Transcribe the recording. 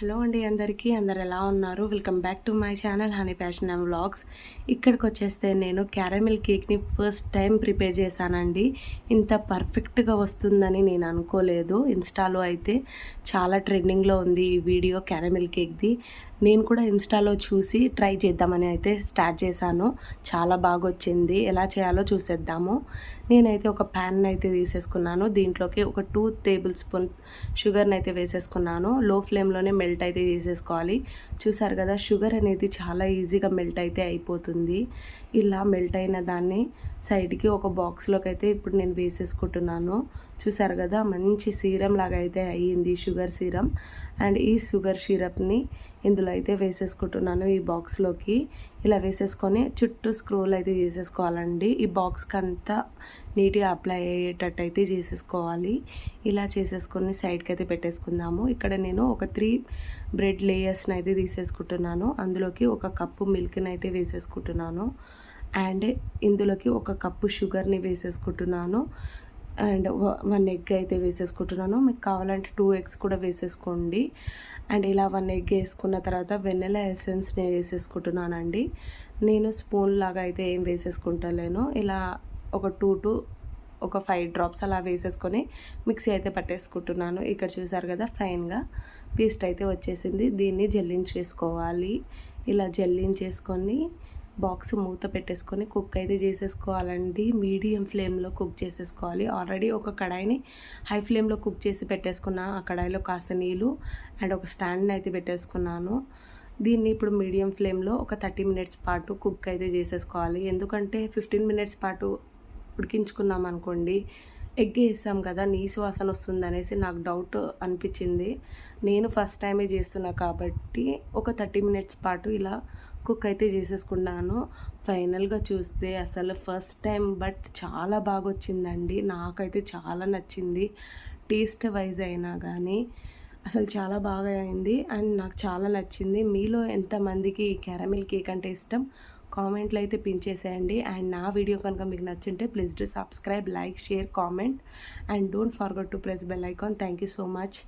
Hello అండి అందరికీ అందరు ఎలా ఉన్నారు? Welcome back to my channel honey passion and vlogs ఇక్కడికి వచ్చేస్తే నేను క్యారమిల్ కేక్ని ఫస్ట్ టైం ప్రిపేర్ చేశానండి. ఇంత పర్ఫెక్ట్గా వస్తుందని నేను అనుకోలేదు. ఇన్స్టాలో అయితే చాలా ట్రెండింగ్లో ఉంది ఈ వీడియో క్యారమిల్ కేక్ది నేను కూడా ఇన్స్టాలో చూసి ట్రై చేద్దామని అయితే స్టార్ట్ చేశాను. చాలా బాగా వచ్చింది ఎలా చేయాలో చూసేద్దాము. నేనైతే ఒక ప్యాన్ అయితే తీసేసుకున్నాను. దీంట్లోకి ఒక టూ టేబుల్ స్పూన్ షుగర్ని అయితే వేసేసుకున్నాను. లో ఫ్లేమ్లోనే మెల్ట్ అయితే చేసేసుకోవాలి చూసారు కదా షుగర్ అనేది చాలా ఈజీగా మెల్ట్ అయితే అయిపోతుంది. ఇలా మెల్ట్ అయిన దాన్ని సైడ్కి ఒక బాక్స్లోకి అయితే ఇప్పుడు నేను వేసేసుకుంటున్నాను. చూసారు కదా మంచి సీరం లాగా అయితే అయ్యింది షుగర్ సీరం. అండ్ ఈ షుగర్ సిరప్ని ఇందులో అయితే వేసేసుకుంటున్నాను ఈ బాక్స్లోకి. ఇలా వేసేసుకొని చుట్టూ స్క్రోల్ అయితే చేసేసుకోవాలండి. ఈ బాక్స్కి అంతా నీట్గా అప్లై అయ్యేటట్టు అయితే చేసేసుకోవాలి. ఇలా చేసేసుకొని సైడ్కి అయితే పెట్టేసుకుందాము. ఇక్కడ నేను ఒక త్రీ బ్రెడ్ లేయర్స్ని అయితే తీసేసుకుంటున్నాను. అందులోకి ఒక కప్పు మిల్క్ని అయితే వేసేసుకుంటున్నాను. అండ్ ఇందులోకి ఒక కప్పు షుగర్ని వేసేసుకుంటున్నాను. అండ్ వన్ ఎగ్ అయితే వేసేసుకుంటున్నాను. మీకు కావాలంటే టూ ఎగ్స్ కూడా వేసేసుకోండి. అండ్ ఇలా వన్ ఎగ్ వేసుకున్న తర్వాత వెన్నెల ఎసెన్స్ని వేసేసుకుంటున్నానండి. నేను స్పూన్ లాగా అయితే ఏం వేసేసుకుంటలేను. ఇలా ఒక టూ టు ఒక ఫైవ్ డ్రాప్స్ అలా వేసేసుకొని మిక్సీ అయితే పట్టేసుకుంటున్నాను. ఇక్కడ చూసారు కదా ఫైన్గా పేస్ట్ అయితే వచ్చేసింది. దీన్ని జల్లించేసుకోవాలి. ఇలా జల్లించేసుకొని బాక్స్ మూత పెట్టేసుకొని కుక్ అయితే చేసేసుకోవాలండి. మీడియం ఫ్లేమ్లో కుక్ చేసేసుకోవాలి. ఆల్రెడీ ఒక కడాయిని హై ఫ్లేమ్లో కుక్ చేసి పెట్టేసుకున్న ఆ కడాయిలో కాస్త నీళ్ళు అండ్ ఒక స్టాండ్ని అయితే పెట్టేసుకున్నాను. దీన్ని ఇప్పుడు మీడియం ఫ్లేమ్లో ఒక థర్టీ మినిట్స్ పాటు కుక్ అయితే చేసేసుకోవాలి. ఎందుకంటే ఫిఫ్టీన్ మినిట్స్ పాటు ఉడికించుకున్నాం అనుకోండి ఎగ్ వేసాం కదా నీసు వాసన వస్తుంది అనేసి నాకు డౌట్ అనిపించింది. నేను ఫస్ట్ టైమే చేస్తున్నా కాబట్టి ఒక థర్టీ మినిట్స్ పాటు ఇలా కుక్ అయితే చేసేసుకున్నాను. ఫైనల్గా చూస్తే అసలు ఫస్ట్ టైం బట్ చాలా బాగా వచ్చిందండి నాకైతే చాలా నచ్చింది. టేస్ట్ వైజ్ అయినా కానీ అసలు చాలా బాగా అయింది. అండ్ నాకు చాలా నచ్చింది. మీలో ఎంతమందికి క్యారమిల్ కేక్ అంటే ఇష్టం? కామెంట్లు అయితే పింఛేసేయండి అండ్ నా వీడియో కనుక మీకు నచ్చింటే please to subscribe like share comment. And don't forget to press bell icon. Thank you so much.